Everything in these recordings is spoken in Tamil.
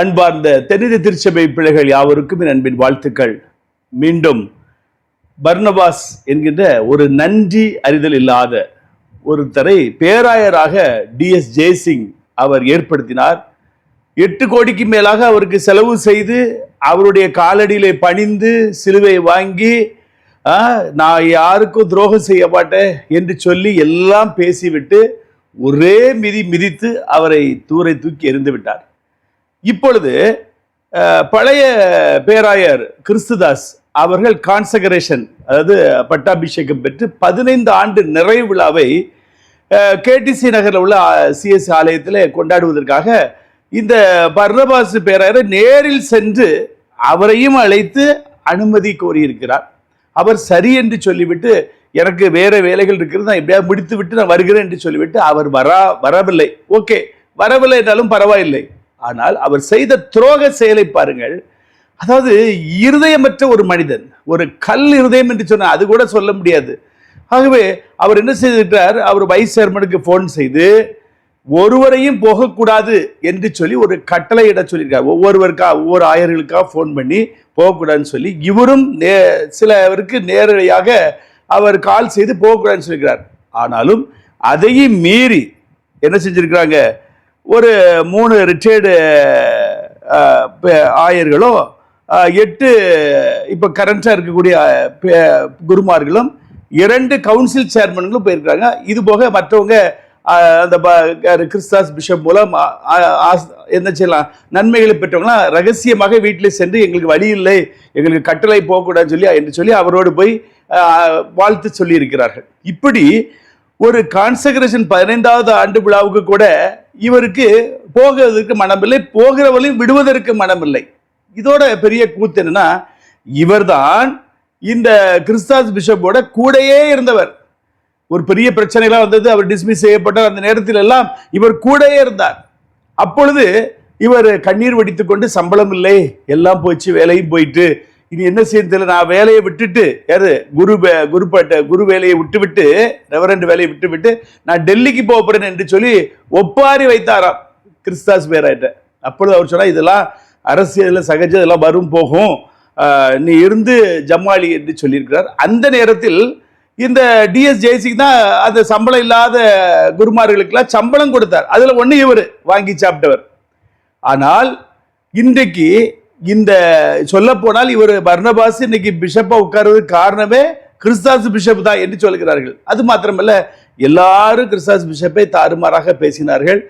அன்பார்ந்த தென்னித திருச்சபை பிள்ளைகள் யாவருக்கும் என் அன்பின் வாழ்த்துக்கள். மீண்டும் பர்னபாஸ் என்கின்ற ஒரு நன்றி அறிதல் இல்லாத ஒருத்தரை பேராயராக டிஎஸ் ஜெயசிங் அவர் ஏற்படுத்தினார். எட்டு கோடிக்கு மேலாக அவருக்கு செலவு செய்து அவருடைய காலடியிலே பணிந்து சிலுவை வாங்கி நான் யாருக்கும் துரோகம் செய்ய மாட்டேன் என்று சொல்லி எல்லாம் பேசிவிட்டு ஒரே மிதி மிதித்து அவரை தூரை தூக்கி எறிந்து விட்டார். இப்பொழுது பழைய பேராயர் கிறிஸ்துதாஸ் அவர்கள் கான்சகரேஷன் அதாவது பட்டாபிஷேகம் பெற்று பதினைந்து ஆண்டு நிறைவு விழாவை கேடிசி நகரில் உள்ள சிஎஸ் ஆலயத்தில் கொண்டாடுவதற்காக இந்த பர்ணபாஸ் பேராயரை நேரில் சென்று அவரையும் அழைத்து அனுமதி கோரியிருக்கிறார். அவர் சரி என்று சொல்லிவிட்டு எனக்கு வேற வேலைகள் இருக்கிறது நான் எப்படியாவது முடித்து விட்டு நான் வருகிறேன் என்று சொல்லிவிட்டு அவர் வரா வரவில்லை. ஓகே வரவில்லை என்றாலும் பரவாயில்லை. ஆனால் அவர் செய்த துரோக செயலை பாருங்கள். அதாவது இருதயமற்ற ஒரு மனிதன் ஒரு கல் இருதயம் என்று சொன்னால் அது கூட சொல்ல முடியாது. ஆகவே அவர் என்ன செய்திருக்கிறார்? அவர் வைஸ் சேர்மனுக்கு ஃபோன் செய்து ஒருவரையும் போகக்கூடாது என்று சொல்லி ஒரு கட்டளை இட சொல்லியிருக்கார். ஒவ்வொருவருக்கா ஒவ்வொரு ஆயர்களுக்காக ஃபோன் பண்ணி போகக்கூடாதுன்னு சொல்லி இவரும் நே சிலவருக்கு நேரடியாக அவர் கால் செய்து போகக்கூடாதுன்னு சொல்லியிருக்கிறார். ஆனாலும் அதையும் மீறி என்ன செஞ்சிருக்கிறாங்க? ஒரு மூணு ரிட்டையர்டு ஆயர்களும் எட்டு இப்போ கரண்ட்டாக இருக்கக்கூடிய குருமார்களும் இரண்டு கவுன்சில் சேர்மன்களும் போயிருக்காங்க இது போக மற்றவங்க அந்த ப- கிறிஸ்தாஸ் பிஷப் மூலம் ஆஸ்- என்ன செய்யலாம் நன்மைகளை பெற்றவங்களாம் ரகசியமாக வீட்டில் சென்று எங்களுக்கு வழி இல்லை எங்களுக்கு கட்டளை போகக்கூடாதுன்னு சொல்லி என்று சொல்லி அவரோடு போய் வாழ்த்து சொல்லியிருக்கிறார்கள். இப்படி ஒரு கான்சக்ரேஷன் பதினைந்தாவது ஆண்டு விழாவுக்கு கூட இவருக்கு போகிறதுக்கு மனமில்லை போகிறவளையும் விடுவதற்கு மனமில்லை. இதோட பெரிய கூத்து என்னன்னா இவர்தான் இந்த கிறிஸ்தாஸ் பிஷப்போட கூடயே இருந்தவர். ஒரு பெரிய பிரச்சனைலாம் வந்தது அவர் டிஸ்மிஸ் செய்யப்பட்டார். அந்த நேரத்தில் எல்லாம் இவர் கூடயே இருந்தார். அப்பொழுது இவர் கண்ணீர் வடித்துக்கொண்டு சம்பளம் இல்லை எல்லாம் போச்சு வேலையும் போயிட்டு இனி என்ன செய்ய தெரியல. நான் வேலையை விட்டுட்டு யாரு? குரு வே- குரு குரு வேலையை விட்டு விட்டு ரெவரண்ட் வேலையை விட்டு விட்டு நான் டெல்லிக்கு போக போறேன் என்று சொல்லி ஒப்பாரி வைத்தாராம். கிறிஸ்தாஸ் பேராயிட்ட. அப்பொழுது அவர் சொன்னால் இதெல்லாம் அரசியலில் சகஜம் இதெல்லாம் வரும் போகும். நீ இருந்து ஜம்மாளி என்று சொல்லியிருக்கிறார். அந்த நேரத்தில் இந்த டிஎஸ் ஜெயசிங் தான் அந்த சம்பளம் இல்லாத குருமார்களுக்கெல்லாம் சம்பளம் கொடுத்தார். அதில் ஒன்று இவர் வாங்கி சாப்பிட்டவர். ஆனால் இன்றைக்கு இந்த சொல்ல போனால் இவர் பர்ணபாஸ் இன்னைக்கு பிஷப்பா உட்கார்றதுக்கு காரணமே கிறிஸ்தாஸ் பிஷப் தான் என்று சொல்கிறார்கள். அது மாத்திரமல்ல எல்லாரும் கிறிஸ்தாஸ் பிஷப்பை தாறுமாறாக பேசினார்கள்.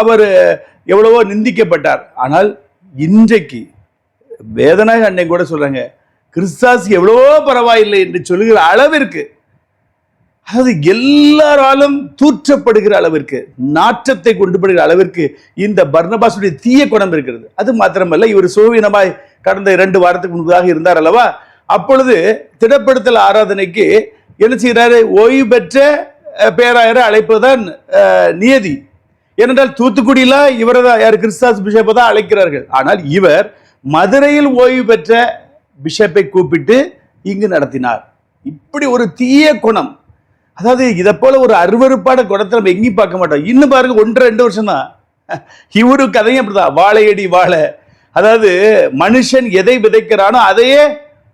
அவர் எவ்வளவோ நிந்திக்கப்பட்டார். ஆனால் இன்றைக்கு வேதனாக அன்னை கூட சொல்றாங்க கிறிஸ்தாஸ் எவ்வளவோ பரவாயில்லை என்று சொல்லுகிற அளவிற்கு அது எல்லாராலும் தூற்றப்படுகிற அளவிற்கு நாற்றத்தை கொண்டு படுகிற அளவிற்கு இந்த பர்ணபாசுடைய தீய குணம் இருக்கிறது. அது மாத்திரமல்ல இவர் சுவீனமாய் கடந்த இரண்டு வாரத்துக்கு முன்பதாக இருந்தார் அல்லவா? அப்பொழுது திடப்படுத்தல் ஆராதனைக்கு என்ன செய்கிறாரு? ஓய்வு பெற்ற பேராயரை அழைப்பதுதான் நியதி. ஏனென்றால் தூத்துக்குடியில இவரை தான் யார் கிறிஸ்தாஸ் பிஷப்பை தான் அழைக்கிறார்கள். ஆனால் இவர் மதுரையில் ஓய்வு பெற்ற பிஷப்பை கூப்பிட்டு இங்கு நடத்தினார். இப்படி ஒரு தீய குணம் அதாவது இதை போல ஒரு அருவருப்பான குடத்தை நம்ம எங்கேயும் பார்க்க மாட்டோம். இன்னும் பாருங்க ஒன்று ரெண்டு வருஷம் தான் இவரு கதையும் அப்படிதான். வாழையடி வாழை. அதாவது மனுஷன் எதை விதைக்கிறானோ அதையே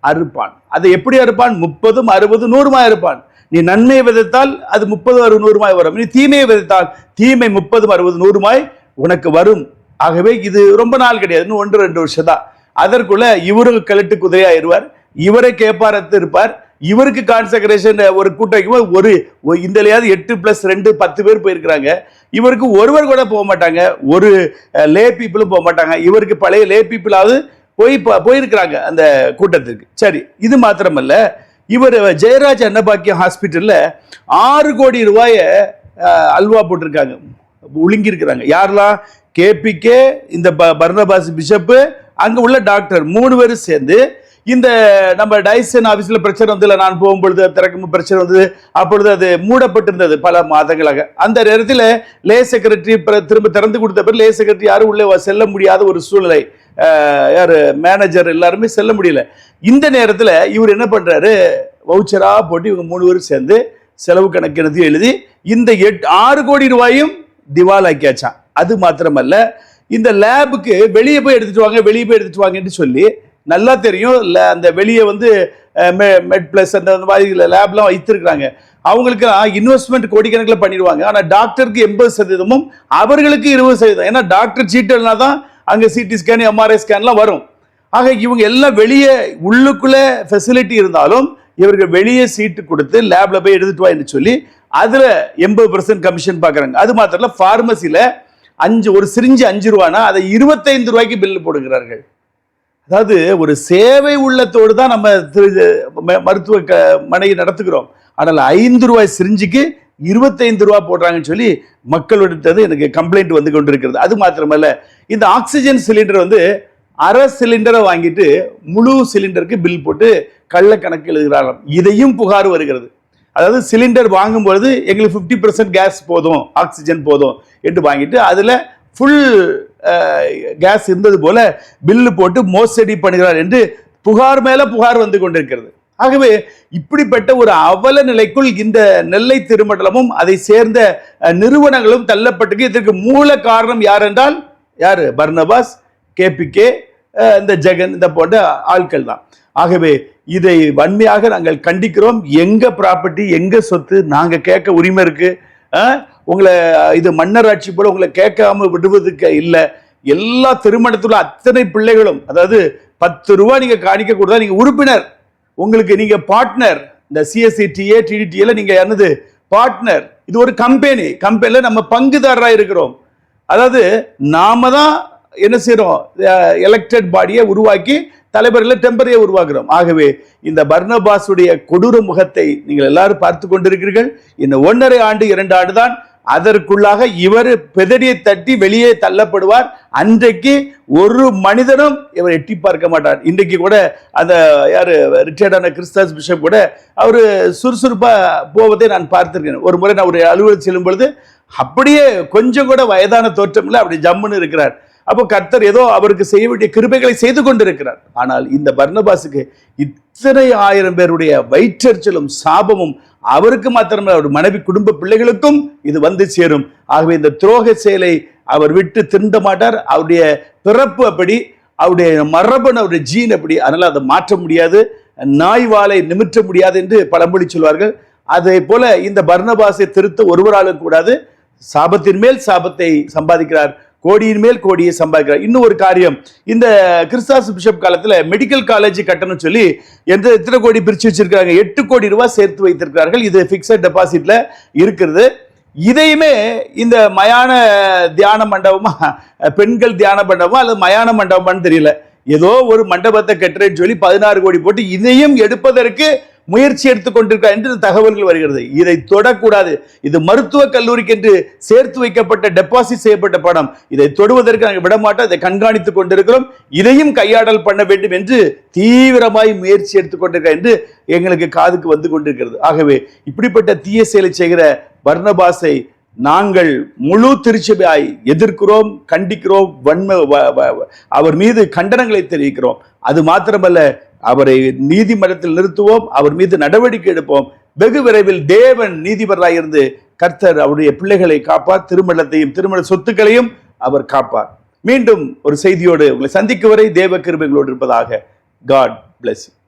அறுப்பான். அதை எப்படி அறுப்பான்? முப்பதும் அறுபது நூறுமாய் அறுப்பான். நீ நன்மையை விதைத்தால் அது முப்பது அறுபது நூறுமாய் வரும். நீ தீமையை விதைத்தால் தீமை முப்பதும் அறுபது நூறுமாய் உனக்கு வரும். ஆகவே இது ரொம்ப நாள் கிடையாது. இன்னும் ஒன்று ரெண்டு வருஷம் தான் அதற்குள்ள இவரு கழட்டு குதிரையாயிருவார் இவரை கேப்பாரத்து இருப்பார். இவருக்கு கான்சக்ரேஷன் ஒரு கூட்டம் வைக்கும்போது ஒரு இந்தலையாவது எட்டு பிளஸ் ரெண்டு பத்து பேர் போயிருக்கிறாங்க. இவருக்கு ஒருவர் கூட போக மாட்டாங்க. ஒரு லே பீப்புளும் போக மாட்டாங்க. இவருக்கு பழைய லே பீப்புளாவது போய் போயிருக்கிறாங்க அந்த கூட்டத்துக்கு. சரி இது மாத்திரமல்ல. இவர் ஜெயராஜ் அன்னபாக்கியம் ஹாஸ்பிட்டலில் ஆறு கோடி ரூபாய அல்வா போட்டிருக்காங்க. ஒழுங்கியிருக்கிறாங்க. யாரெல்லாம்? கேபிகே இந்த ப- பர்னபாஸ் பிஷப்பு அங்கே உள்ள டாக்டர் மூணு பேரும் சேர்ந்து இந்த நம்ம டைசன் ஆபீஸ்ல பிரச்சனை வந்ததில்லை நான் போகும்பொழுது அது திறக்கும் பிரச்சனை வந்தது. அப்பொழுது அது மூடப்பட்டிருந்தது பல மாதங்களாக. அந்த நேரத்தில் லே செக்ரட்டரி திரும்ப திறந்து கொடுத்த பிறகு லே செக்ரட்டரி யாரும் உள்ளே செல்ல முடியாத ஒரு சூழ்நிலை. யார் யாரு மேனேஜர் எல்லாருமே செல்ல முடியல. இந்த நேரத்தில் இவர் என்ன பண்றாரு? வவுச்சரா போட்டு இவங்க மூணு பேரும் சேர்ந்து செலவு கணக்கெடுத்து எழுதி இந்த எட் ஆறு கோடி ரூபாயும் திவாலாக்கியாச்சான் அது மாத்திரமல்ல இந்த லேபுக்கு வெளியே போய் எடுத்துட்டு வாங்க வெளியே போய் எடுத்துட்டு வாங்கன்னு சொல்லி நல்லா தெரியும். இல்லை அந்த வெளியே வந்து மெட் பிளஸ் அந்த அந்த மாதிரி லேப்லாம் வைத்திருக்கிறாங்க. அவங்களுக்கு இன்வெஸ்ட்மெண்ட் கோடிக்கணக்கில் பண்ணிடுவாங்க. ஆனால் டாக்டருக்கு எண்பது சதவீதமும் அவர்களுக்கு இருபது சதவீதம். ஏன்னா டாக்டர் சீட்டுனா தான் அங்கே சிடி ஸ்கேன் எம்ஆர்ஐ ஸ்கேன்லாம் வரும். ஆக இவங்க எல்லாம் வெளியே உள்ளுக்குள்ளே ஃபெசிலிட்டி இருந்தாலும் இவர்கள் வெளியே சீட்டு கொடுத்து லேபில் போய் எடுத்துட்டு வான்னு சொல்லி அதில் எண்பது பர்சன்ட் கமிஷன் பார்க்குறாங்க அது மாத்திரம் இல்ல ஃபார்மசியில் அஞ்சு ஒரு சிரிஞ்சு அஞ்சு ரூபானா அதை இருபத்தைந்து ரூபாய்க்கு பில்லு போடுகிறார்கள். அதாவது ஒரு சேவை உள்ளத்தோடு தான் நம்ம திரு ம- மருத்துவ க மனையை நடத்துகிறோம். ஆனால் ஐந்து ரூபாய் சிரிஞ்சுக்கு இருபத்தைந்து ரூபா போடுறாங்கன்னு சொல்லி மக்களிடத்தது எனக்கு கம்ப்ளைண்ட் வந்து கொண்டிருக்கிறது. அது மாத்திரமல்ல இந்த ஆக்சிஜன் சிலிண்டர் வந்து அரை சிலிண்டரை வாங்கிட்டு முழு சிலிண்டருக்கு பில் போட்டு கள்ளக்கணக்கு எழுதுகிறாராம். இதையும் புகார் வருகிறது. அதாவது சிலிண்டர் வாங்கும்பொழுது எங்களுக்கு ஃபிஃப்டி பர்சன்ட் கேஸ் போதும் ஆக்சிஜன் போதும் என்று வாங்கிட்டு அதில் ஃபுல் கேஸ் இருந்தது போல பில்லு போட்டு மோசடி பண்ணுகிறார் என்று புகார் மேல புகார் வந்து கொண்டிருக்கிறது. ஆகவே இப்படிப்பட்ட ஒரு அவல நிலைக்குள் இந்த நெல்லை திருமண்டலமும் அதை சேர்ந்த நிறுவனங்களும் தள்ளப்பட்டிருக்கு. இதற்கு மூல காரணம் யார் என்றால் யார்? பர்னபாஸ் கேபிகே இந்த ஜெகன் இந்த போன்ற ஆட்கள் தான். ஆகவே இதை வன்மையாக நாங்கள் கண்டிக்கிறோம். எங்க ப்ராப்பர்ட்டி எங்க சொத்து நாங்கள் கேட்க உரிமை இருக்கு. உங்களை இது மன்னராட்சி போல உங்களை கேட்காம விடுவதுக்கு இல்லை. எல்லா திருமணத்துல அத்தனை பிள்ளைகளும் அதாவது பத்து ரூபா நீங்க காணிக்க கொடுத்தா நீங்க உறுப்பினர். உங்களுக்கு நீங்க பார்ட்னர் இந்த சிஎஸ்சிடிஏ டிடிடிஏல நீங்க என்னது பார்ட்னர் இது ஒரு கம்பெனி கம்பெனில நம்ம பங்குதாரராக இருக்கிறோம். அதாவது நாம தான் என்ன செய்கிறோம் எலெக்டட் பாடியை உருவாக்கி தலைவர்களை டெம்பரையை உருவாக்குறோம். ஆகவே இந்த பர்னபாஸுடைய கொடூர முகத்தை நீங்கள் எல்லாரும் பார்த்து கொண்டிருக்கிறீர்கள். இந்த ஒன்றரை ஆண்டு இரண்டு ஆண்டு தான் அதற்குள்ளாக இவர் பெதடியை தட்டி வெளியே தள்ளப்படுவார். அன்றைக்கு ஒரு மனிதனும் இவர் எட்டி பார்க்க மாட்டார். இன்றைக்கு கூட அந்த யார் ரிட்டையர்டான கிறிஸ்தாஸ் பிஷப் கூட அவர் சுறுசுறுப்பாக போவதை நான் பார்த்துருக்கேன். ஒரு முறை நான் ஒரு அலுவலகம் செல்லும் பொழுது அப்படியே கொஞ்சம் கூட வயதான தோற்றம் இல்லை அப்படி ஜம்முன்னு இருக்கிறார். அப்போ கர்த்தர் ஏதோ அவருக்கு செய்ய வேண்டிய கிருபைகளை செய்து கொண்டிருக்கிறார். ஆனால் இந்த பர்ணபாஸுக்கு இத்தனை ஆயிரம் பேருடைய வயிற்றறிச்சலும் சாபமும் அவருக்கு மாத்திரமல்ல அவர் மனைவி குடும்ப பிள்ளைகளுக்கும் இது வந்து சேரும். ஆகவே இந்த துரோக செயலை அவர் விட்டு திருந்த மாட்டார். அவருடைய பிறப்பு அப்படி அவருடைய மரபணு அவருடைய ஜீன் அப்படி அதனால் அதை மாற்ற முடியாது. நாய் வாளை நிமிற்ற முடியாது என்று பழமொழி சொல்வார்கள். அதே போல இந்த பர்ணபாசை திருத்த ஒருவராலும் கூடாது. சாபத்தின் மேல் சாபத்தை சம்பாதிக்கிறார். கோடியின் மேல் கோடியை சம்பாதிக்கிறார். இன்னும் ஒரு காரியம். இந்த கிறிஸ்தாஸ் பிஷப் காலத்தில் மெடிக்கல் காலேஜ் கட்டணும் சொல்லி எந்த எத்தனை கோடி பிரித்து வச்சிருக்கிறாங்க? எட்டு கோடி ரூபாய் சேர்த்து வைத்திருக்கிறார்கள். இது ஃபிக்ஸட் டெபாசிட்ல இருக்கிறது. இதையுமே இந்த மயான தியான மண்டபமா பெண்கள் தியான மண்டபமா அல்லது மயான மண்டபமான்னு தெரியல. ஏதோ ஒரு மண்டபத்தை கட்டுறேன்னு சொல்லி பதினாறு கோடி போட்டு இதையும் எடுப்பதற்கு முயற்சி எடுத்துக்கொண்டிருக்கார் என்று தகவல்கள் வருகிறது. இதை தொடக்கூடாது. இது மருத்துவக் கல்லூரிக்கு என்று சேர்த்து வைக்கப்பட்ட டெபாசிட் செய்யப்பட்ட பணம். இதை தொடுவதற்கு நாங்கள் விடமாட்டோம். இதை கண்காணித்துக் கொண்டிருக்கிறோம். இதையும் கையாடல் பண்ண வேண்டும் என்று தீவிரமாய் முயற்சி எடுத்துக்கொண்டிருக்கிறார் என்று எங்களுக்கு காதுக்கு வந்து கொண்டிருக்கிறது. ஆகவே இப்படிப்பட்ட தீய செயலை செய்கிற வர்ணபாசை நாங்கள் முழு திருச்சபையாய் எதிர்க்கிறோம் கண்டிக்கிறோம் வன்ம வ- அவர் மீது கண்டனங்களை தெரிவிக்கிறோம். அது மாத்திரமல்ல அவரை நீதிமன்றத்தில் நிறுத்துவோம் அவர் மீது நடவடிக்கை எடுப்போம். வெகு விரைவில் தேவன் நீதிபராய் இருந்து கர்த்தர் அவருடைய பிள்ளைகளை காப்பார் திருமணத்தையும் திருமண சொத்துக்களையும் அவர் காப்பார். மீண்டும் ஒரு செய்தியோடு உங்களை சந்திக்கும் வரை தேவ கிருபைகளோடு இருப்பதாக காட் bless